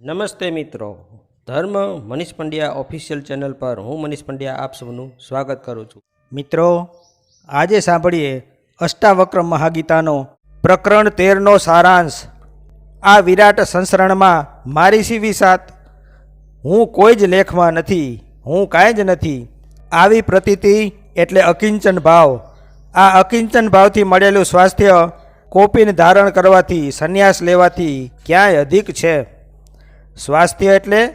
નમસ્તે મિત્રો. ધર્મ મનીષ પંડ્યા ઓફિશિયલ ચેનલ પર હું મનીષ પંડ્યા આપ સૌનું સ્વાગત કરું છું. મિત્રો, આજે સાંભળીએ અષ્ટાવક્ર મહાગીતાનો પ્રકરણ તેરનો સારાંશ. આ વિરાટ સંસરણમાં મારી સીવી સાત. હું કોઈ જ લેખમાં નથી, હું કાંઈ જ નથી. આવી પ્રતીતિ એટલે અકિંચન ભાવ. આ અકિંચન ભાવથી મળેલું સ્વાસ્થ્ય કોપીને ધારણ કરવાથી, સંન્યાસ લેવાથી ક્યાંય અધિક છે. સ્વાસ્થ્ય એટલે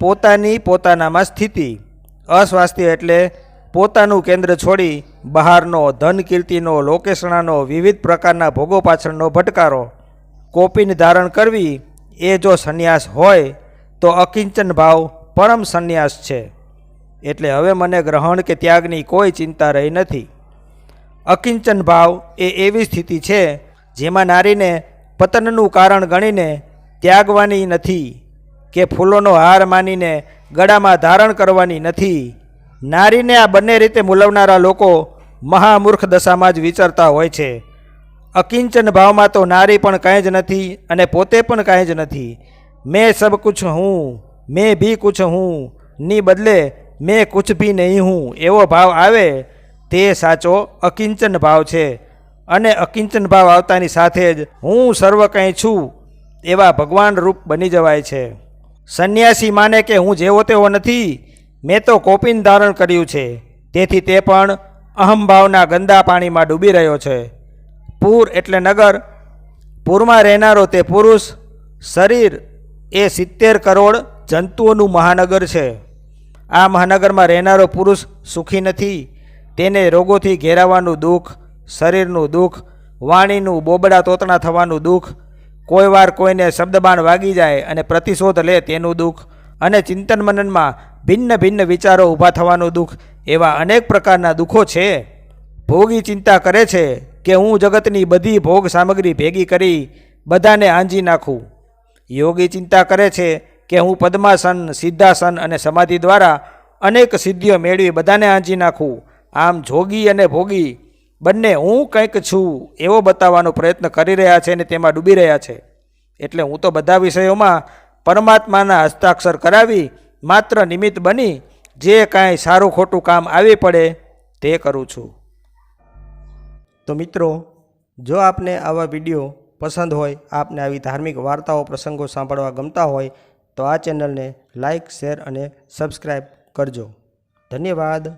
પોતાની પોતાનામાં સ્થિતિ. અસ્વાસ્થ્ય એટલે પોતાનું કેન્દ્ર છોડી બહારનો ધન કીર્તિનો, લોકેશણાનો, વિવિધ પ્રકારના ભોગો પાછળનો ભટકારો. કોપીને ધારણ કરવી એ જો સંન્યાસ હોય તો અકિંચન ભાવ પરમ સંન્યાસ છે. એટલે હવે મને ગ્રહણ કે ત્યાગની કોઈ ચિંતા રહી નથી. અકિંચન ભાવ એ એવી સ્થિતિ છે જેમાં નારીને પતનનું કારણ ગણીને ત્યાગવાની નથી. કે ફૂલોનો હાર માનીને ગળામાં ધારણ કરવાની નથી. નારીને આ બંને રીતે મૂલવનારા લોકો મહામૂર્ખ દશામાં જ વિચરતા હોય છે. અકિંચન ભાવમાં તો નારી પણ કાંઈ જ નથી અને પોતે પણ કાંઈ જ નથી. મેં સબ કુછ હું, મેં ભી કુછ હું, ની બદલે મેં કુછ ભી નહીં હું, એવો ભાવ આવે તે સાચો અકિંચન ભાવ છે. અને અકિંચન ભાવ આવતાની સાથે જ હું સર્વ કંઈ છું, એવા ભગવાન રૂપ બની જવાય છે. સંન્યાસી માને કે હું જેવો તેવો નથી, મેં તો કોપીન ધારણ કર્યું છે. તેથી તે પણ અહમભાવના ગંદા પાણીમાં ડૂબી રહ્યો છે. પૂર એટલે નગર, પૂરમાં રહેનારો તે પુરુષ, શરીર એ સિત્તેર કરોડ જંતુઓનું મહાનગર છે. આ મહાનગરમાં રહેનારો પુરુષ સુખી નથી. તેને રોગોથી ઘેરાવાનું દુઃખ, શરીરનું દુઃખ, વાણીનું બોબડા તોતણા થવાનું દુઃખ કોઈ વાર કોઈને શબ્દબાણ વાગી જાય અને પ્રતિશોધ લે તેનું દુઃખ અને ચિંતન મનનમાં ભિન્ન ભિન્ન વિચારો ઊભા થવાનું દુઃખ એવા અનેક પ્રકારના દુઃખો છે. ભોગી ચિંતા કરે છે કે હું જગતની બધી ભોગ સામગ્રી ભેગી કરી બધાને આંજી નાખું. યોગી ચિંતા કરે છે કે હું પદ્માસન, સિદ્ધાસન અને સમાધિ દ્વારા અનેક સિદ્ધિઓ મેળવી બધાને આંજી નાખું. આમ જોગી અને ભોગી બંને હું કંઈક છું એવો બતાવવાનો પ્રયત્ન કરી રહ્યા છે અને તેમાં ડૂબી રહ્યા છે. એટલે હું તો બધા વિષયોમાં પરમાત્માના હસ્તાક્ષર કરાવી માત્ર નિમિત્ત બની જે કાંઈ સારું ખોટું કામ આવી પડે તે કરું છું. તો મિત્રો, જો આપને આવા વીડિયો પસંદ હોય, આપને આવી ધાર્મિક વાર્તાઓ, પ્રસંગો સાંભળવા ગમતા હોય, તો આ ચેનલને લાઈક, શેર અને સબસ્ક્રાઈબ કરજો. ધન્યવાદ.